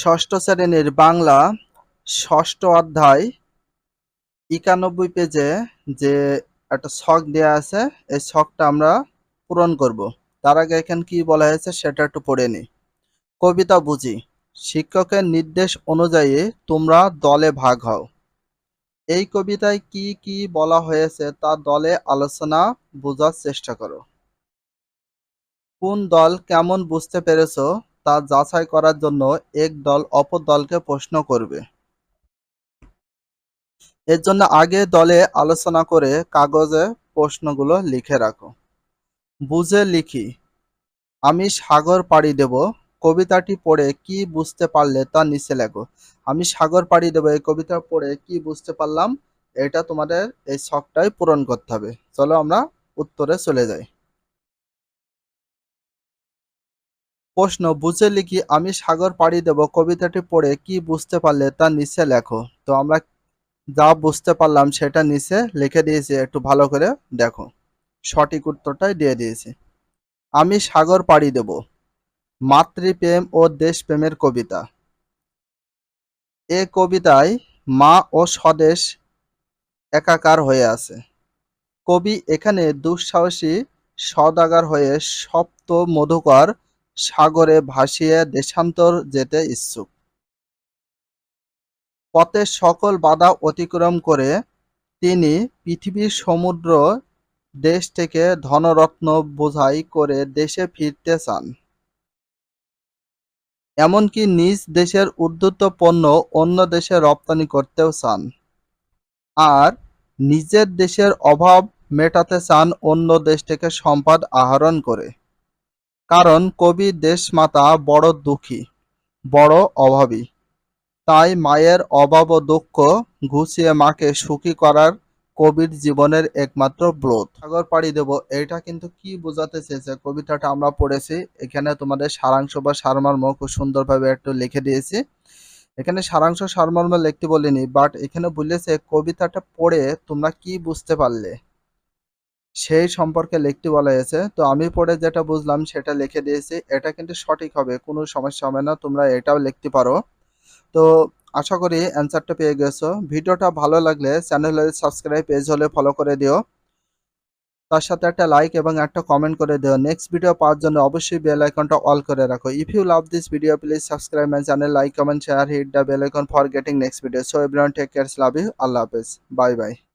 ষষ্ঠ শ্রেণির বাংলা ষষ্ঠ অধ্যায় একানব্বই পেজে যে একটা ছক দেয়া আছে, এই ছকটা আমরা পূরণ করব। তার আগে এখানে কি বলা হয়েছে সেটা একটু পড়ে নিই কবিতা বুঝি, শিক্ষকের নির্দেশ অনুযায়ী তোমরা দলে ভাগ হও। এই কবিতায় কি কি বলা হয়েছে তা দলে আলোচনা বোঝার চেষ্টা করো। কোন দল কেমন বুঝতে পেরেছ তা যাচাই করার জন্য এক দল অপর দলকে প্রশ্ন করবে। এর জন্য আগে দলে আলোচনা করে কাগজে প্রশ্নগুলো লিখে রাখো। বুঝে লিখি। আমি সাগর পাড়ি দেব। কবিতাটি পড়ে কি বুঝতে পারলে তা নিচে লেখো। আমি সাগর পাড়ি দেব। এই কবিতা পড়ে কি বুঝতে পারলাম, এটা তোমাদের এই শখটাই পূরণ করতে হবে। চলো আমরা উত্তরে চলে যাই। প্রশ্ন, বুঝে লিখি, আমি সাগর পাড়ি দেব, কবিতাটি পড়ে কি বুঝতে পারলে তা নিচে লেখো। তো আমরা যা বুঝতে পারলাম সেটা নিচে লিখে দিয়েছি, একটু ভালো করে দেখো। সঠিক উত্তরটাই দিয়ে দিয়েছি। আমি সাগর পাড়ি দেব, মাতৃপ্রেম ও দেশপ্রেমের কবিতা। এ কবিতায় মা ও স্বদেশ একাকার হয়ে আছে। কবি এখানে দুঃসাহসী সদাগার হয়ে সপ্ত মধুকর সাগরে ভাসিয়ে দেশান্তর যেতে ইচ্ছুক। পথে সকল বাধা অতিক্রম করে তিনি পৃথিবীর সমুদ্র দেশ থেকে ধনরত্ন বোঝাই করে দেশে ফিরতে চান। এমনকি নিজ দেশের উদ্ধৃত পণ্য অন্য দেশে রপ্তানি করতেও চান। আর নিজের দেশের অভাব মেটাতে চান অন্য দেশ থেকে সম্পদ আহরণ করে। কারণ কবি দেশমাতা বড় দুঃখী, বড় অভাবী। তাই মায়ের অভাব ও দুঃখ ঘুচিয়ে মাকে সুখী করার কবির জীবনের একমাত্র ব্রত। সাগর পাড়ি দেব এটা কিন্তু কি বোঝাতে চেয়েছে? কবিতাটা আমরা পড়েছি, এখানে তোমাদের সারাংশ বা সারমর্ম খুব সুন্দরভাবে একটু লিখে দিয়েছি। এখানে সারাংশ, সারমর্ম লিখতে বলিনি বাট এখানে বলেছে কবিতাটা পড়ে তোমরা কি বুঝতে পারলে? সেই সম্পর্কে লিখতে বলা হয়েছে। তো আমি পড়ে যেটা বুঝলাম সেটা লিখে দিয়েছি। এটা কিন্তু সঠিক হবে, কোনো সমস্যা হবে না, তোমরা এটাও লিখতে পারো। তো আশা করি অ্যান্সারটা পেয়ে গেছো। ভিডিওটা ভালো লাগলে চ্যানেলের সাবস্ক্রাইব পেজ হলে ফলো করে দিও। তার সাথে একটা লাইক এবং একটা কমেন্ট করে দিও। নেক্সট ভিডিও পাওয়ার জন্য অবশ্যই বেল আইকনটা অল করে রাখো। If you love this video please subscribe my channel like comment share hit the bell icon for getting next video so everyone take care love you আল্লাহ হাফেজ। Bye bye